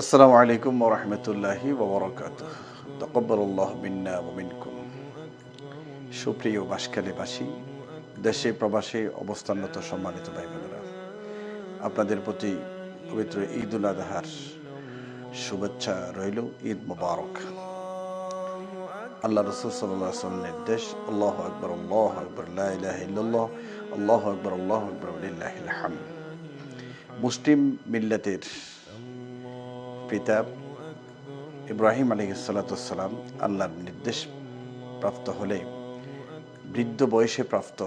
আসসালামু আলাইকুম ওরহমতুল্লাহি ওবরকাত তকব্বরুল্লাহ মিন্না ওমিনকুম সুপ্রিয় বাসকালীবাসী, দেশে প্রবাসে অবস্থানরত সম্মানিত ভাই বোনেরা আপনাদের প্রতি পবিত্র ঈদ উল আজহার শুভেচ্ছা রইল, ঈদ মুবারক। আল্লাহ রসুল সাল্লাহ নির্দেশ, আল্লাহ আকবর আল্লাহ আকবর আল্লাহ আল্লাহ আকবর আল্লাহ আকবর হাম মুসলিম মিল্লাতের পিতা ইব্রাহিম আলী সালাতাম আল্লাহর নির্দেশ প্রাপ্ত হলে, বৃদ্ধ বয়সে প্রাপ্ত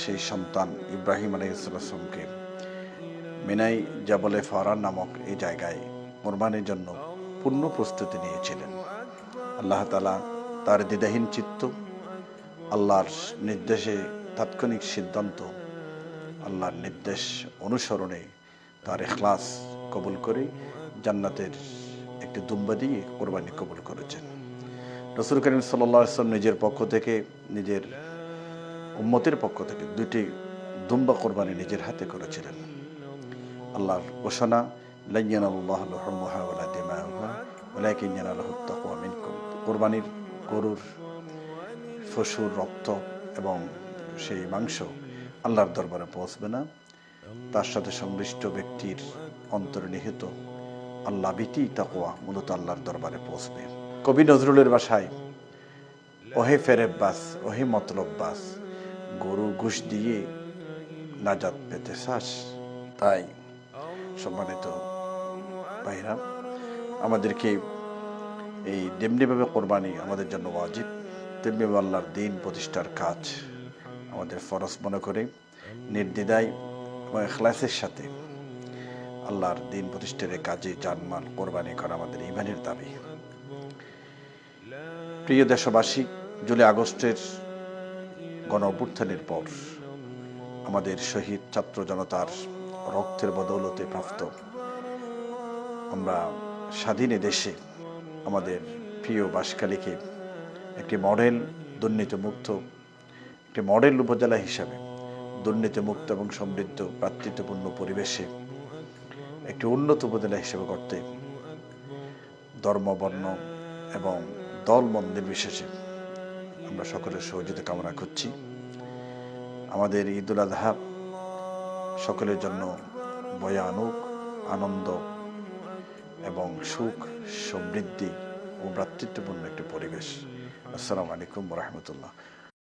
সেই সন্তান ইব্রাহিম আলী সাল্লামকে মিনাই জাবলে ফরান নামক এই জায়গায় কোরবানির জন্য পূর্ণ প্রস্তুতি নিয়েছিলেন। আল্লাহ তালা তার দ্বিধাহীন চিত্ত, আল্লাহর নির্দেশে তাৎক্ষণিক সিদ্ধান্ত, আল্লাহর নির্দেশ অনুসরণে তার এখলাস কবুল করে জান্নাতের একটি দুম্বা দিয়ে কোরবানি কবুল করেছেন। রসুল করিম সাল্লাম নিজের পক্ষ থেকে, নিজের উম্মতের পক্ষ থেকে দুটি দুম্বা কোরবানি নিজের হাতে করেছিলেন। আল্লাহর ঘোষণা কোরবানির গরুর, পশুর রক্ত এবং সেই মাংস আল্লাহর দরবারে পৌঁছবে না। তার সাথে সংশ্লিষ্ট ব্যক্তির অন্তরে নিহিত আল্লাহ বিতি তাকোয়া মূলত আল্লাহর দরবারে পৌঁছবে। কবি নজরুলের বাসায় ওহে ফেরেব্বাস, ওহে মতলব্বাস, গরু ঘুষ দিয়ে নাজাত পেতে চাস? তাই সম্মানিত ভাইরা, আমাদেরকে এই তেমনিভাবে কোরবানি আমাদের জন্য ওয়াজিব। তেমনিভাবে আল্লাহর দিন প্রতিষ্ঠার কাজ আমাদের ফরজ মনে করে, নির্দ্বিধায় এখলাসের সাথে আল্লাহর দিন প্রতিষ্ঠার কাজে জানমাল কোরবানি করা আমাদের ইমানের দাবি। প্রিয় দেশবাসী, জুলাই আগস্টের গণ অভ্যুত্থানের পর আমাদের শহীদ ছাত্র জনতার রক্তের বদৌলতে প্রাপ্ত আমরা স্বাধীন দেশে আমাদের প্রিয় বাসকালীকে একটি মডেল দুর্নীতিমুক্ত, একটি মডেল উপজেলা হিসাবে দুর্নীতিমুক্ত এবং সমৃদ্ধ ভ্রাতৃত্বপূর্ণ পরিবেশে একটি উন্নত উপজেলা হিসেবে করতে ধর্ম, বর্ণ এবং দল মন নির্বিশেষে আমরা সকলের সহযোগিতা কামনা করছি। আমাদের ঈদ উল আজহা সকলের জন্য বয়া আনুক আনন্দ এবং সুখ, সমৃদ্ধি ও ভ্রাতৃত্বপূর্ণ একটি পরিবেশ। আসসালামু আলাইকুম রহমতুল্লাহ।